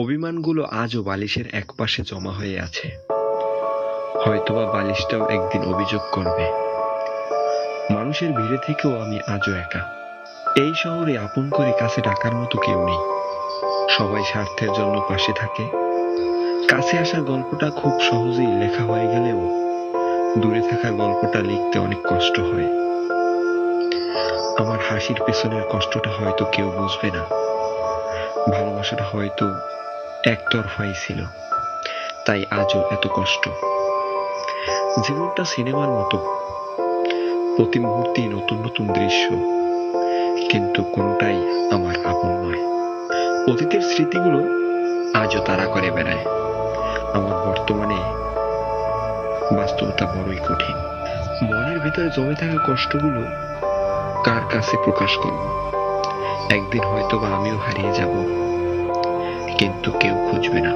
অভিমানগুলো আজও বালিশের একপাশে জমা হয়ে আছে। হয়তোবা বালিশটাও একদিন অভিযোগ করবে। মানুষের ভিড়ে থেকেও আমি আজও একা। এই শহরে আপন করে কাছে ডাকার মতো কেউ নেই। সবাই স্বার্থের জন্য পাশে থাকে। কাছে আসার গল্পটা খুব সহজেই লেখা হয়ে গেলেও দূরে থাকা গল্পটা লিখতে অনেক কষ্ট হয়। আমার হাসির পেছনের কষ্টটা হয়তো কেউ বুঝবে না। ভালোবাসাটা হয়তো একতরফাই ছিল। তাই আজও এত কষ্ট। জীবনটা সিনেমার মতো। প্রতি মুহূর্তেই নতুন নতুন দৃশ্য। কিন্তু কোনটাই আমার আপন নয়। অতীতের স্মৃতিগুলো আজও তারা করে বেড়ায়। আমার বর্তমানে বাস্তবতা বড়ই কঠিন। মনের ভিতরে জমে থাকা কষ্টগুলো কার কাছে প্রকাশ করব? একদিন হয়তো বা আমিও হারিয়ে যাব। কিন্তু কেউ খুঁজবে না।